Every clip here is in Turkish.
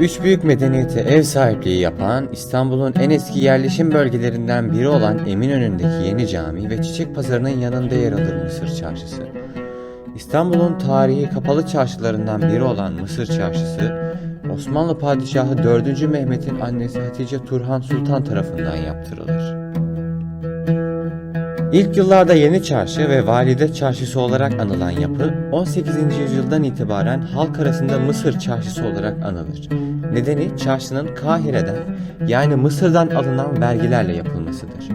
Üç büyük medeniyete ev sahipliği yapan İstanbul'un en eski yerleşim bölgelerinden biri olan Eminönü'ndeki yeni cami ve çiçek pazarının yanında yer alır Mısır Çarşısı. İstanbul'un tarihi kapalı çarşılarından biri olan Mısır Çarşısı, Osmanlı Padişahı 4. Mehmet'in annesi Hatice Turhan Sultan tarafından yaptırılır. İlk yıllarda Yeni Çarşı ve Valide Çarşısı olarak anılan yapı 18. yüzyıldan itibaren halk arasında Mısır Çarşısı olarak anılır. Nedeni çarşının Kahire'den yani Mısır'dan alınan vergilerle yapılmasıdır.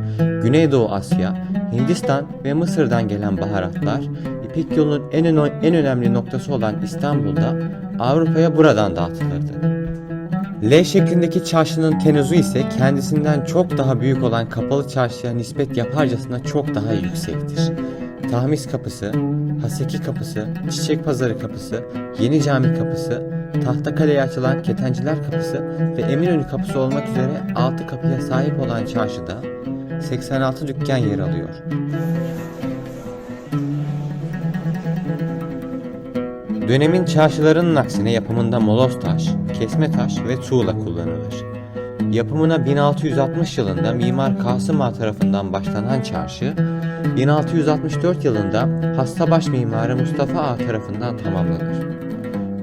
Güneydoğu Asya, Hindistan ve Mısır'dan gelen baharatlar İpek yolunun en, en önemli noktası olan İstanbul'da Avrupa'ya buradan dağıtılırdı. L şeklindeki çarşının tenuzu ise kendisinden çok daha büyük olan kapalı çarşıya nispet yaparcasına çok daha yüksektir. Tahmis kapısı, Haseki kapısı, Çiçek Pazarı kapısı, Yeni Cami kapısı, Tahtakale'ye açılan Ketenciler kapısı ve Eminönü kapısı olmak üzere 6 kapıya sahip olan çarşıda 86 dükkan yer alıyor. Dönemin çarşılarının aksine yapımında moloz taş, kesme taş ve tuğla kullanılır. Yapımına 1660 yılında Mimar Kasım Ağa tarafından başlanan çarşı, 1664 yılında hastabaş mimarı Mustafa Ağa tarafından tamamlanır.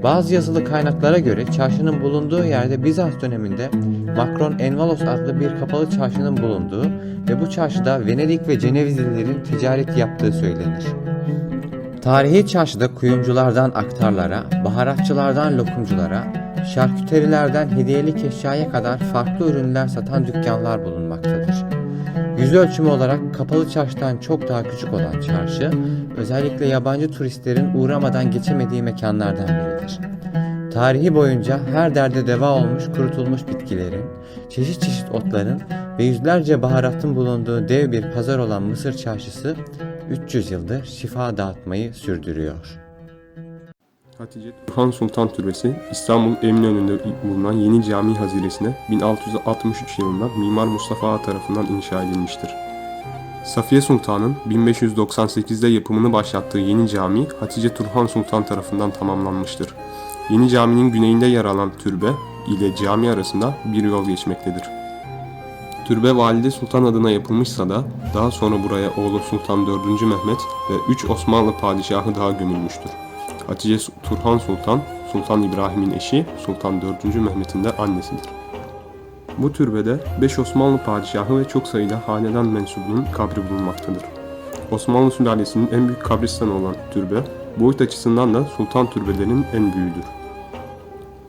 Bazı yazılı kaynaklara göre çarşının bulunduğu yerde Bizans döneminde Makron Envalos adlı bir kapalı çarşının bulunduğu ve bu çarşıda Venedik ve Cenevizlilerin ticaret yaptığı söylenir. Tarihi çarşıda kuyumculardan aktarlara, baharatçılardan lokumculara, şarküterilerden hediyelik eşyaya kadar farklı ürünler satan dükkanlar bulunmaktadır. Yüz ölçümü olarak kapalı çarşıdan çok daha küçük olan çarşı, özellikle yabancı turistlerin uğramadan geçemediği mekanlardan biridir. Tarihi boyunca her derde deva olmuş kurutulmuş bitkilerin, çeşit çeşit otların ve yüzlerce baharatın bulunduğu dev bir pazar olan Mısır Çarşısı 300 yıldır şifa dağıtmayı sürdürüyor. Hatice Turhan Sultan Türbesi İstanbul Eminönü'nde bulunan Yeni Cami Haziresine 1663 yılında Mimar Mustafa Ağa tarafından inşa edilmiştir. Safiye Sultan'ın 1598'de yapımını başlattığı yeni cami Hatice Turhan Sultan tarafından tamamlanmıştır. Yeni caminin güneyinde yer alan türbe ile cami arasında bir yol geçmektedir. Türbe Valide Sultan adına yapılmışsa da daha sonra buraya oğlu Sultan 4. Mehmet ve 3 Osmanlı padişahı daha gömülmüştür. Hatice Turhan Sultan, Sultan İbrahim'in eşi, Sultan 4. Mehmet'in de annesidir. Bu türbede 5 Osmanlı padişahı ve çok sayıda hanedan mensubunun kabri bulunmaktadır. Osmanlı sülalesinin en büyük kabristanı olan türbe, boyut açısından da sultan türbelerinin en büyüğüdür.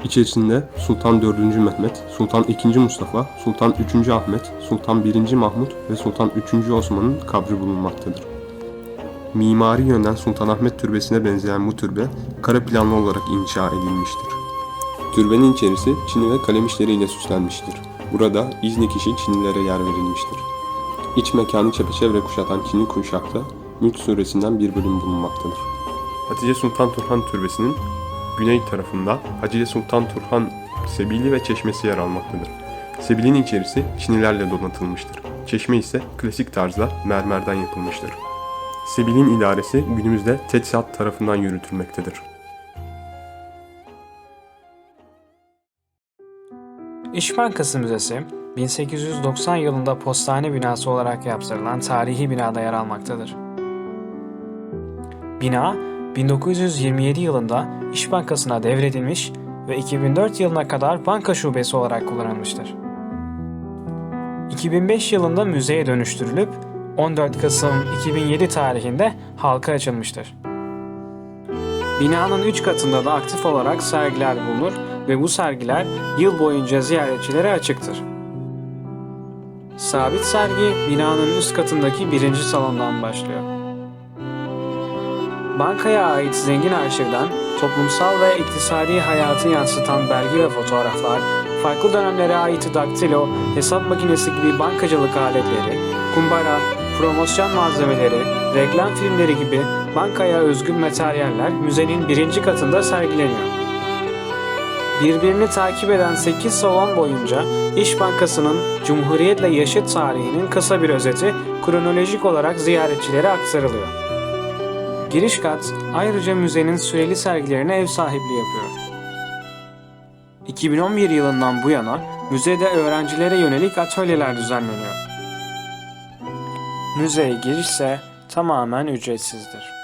İçerisinde Sultan 4. Mehmet, Sultan 2. Mustafa, Sultan 3. Ahmet, Sultan 1. Mahmut ve Sultan 3. Osman'ın kabri bulunmaktadır. Mimari yönden Sultanahmet Türbesi'ne benzeyen bu türbe kare planlı olarak inşa edilmiştir. Türbenin içerisi çini ve kalem işleriyle süslenmiştir. Burada İznik işi Çinilere yer verilmiştir. İç mekanı çepeçevre kuşatan Çinli kuşakta Mülk suresinden bir bölüm bulunmaktadır. Hatice Sultan Turhan Türbesi'nin güney tarafında Hatice Sultan Turhan Sebili ve çeşmesi yer almaktadır. Sebilin içerisi çinilerle donatılmıştır. Çeşme ise klasik tarzda mermerden yapılmıştır. Sebil'in idaresi günümüzde TETSAT tarafından yürütülmektedir. İş Bankası Müzesi, 1890 yılında postane binası olarak yaptırılan tarihi binada yer almaktadır. Bina, 1927 yılında İş Bankası'na devredilmiş ve 2004 yılına kadar banka şubesi olarak kullanılmıştır. 2005 yılında müzeye dönüştürülüp 14 Kasım 2007 tarihinde halka açılmıştır. Binanın 3 katında da aktif olarak sergiler bulunur ve bu sergiler yıl boyunca ziyaretçilere açıktır. Sabit sergi binanın üst katındaki birinci salondan başlıyor. Bankaya ait zengin arşivden toplumsal ve iktisadi hayatı yansıtan belge ve fotoğraflar, farklı dönemlere ait daktilo, hesap makinesi gibi bankacılık aletleri, kumbara, promosyon malzemeleri, reklam filmleri gibi bankaya özgün materyaller müzenin birinci katında sergileniyor. Birbirini takip eden 8 salon boyunca İş Bankası'nın Cumhuriyet'le yaşıt tarihinin kısa bir özeti kronolojik olarak ziyaretçilere aktarılıyor. Giriş kat ayrıca müzenin süreli sergilerine ev sahipliği yapıyor. 2011 yılından bu yana müzede öğrencilere yönelik atölyeler düzenleniyor. Müzeye giriş tamamen ücretsizdir.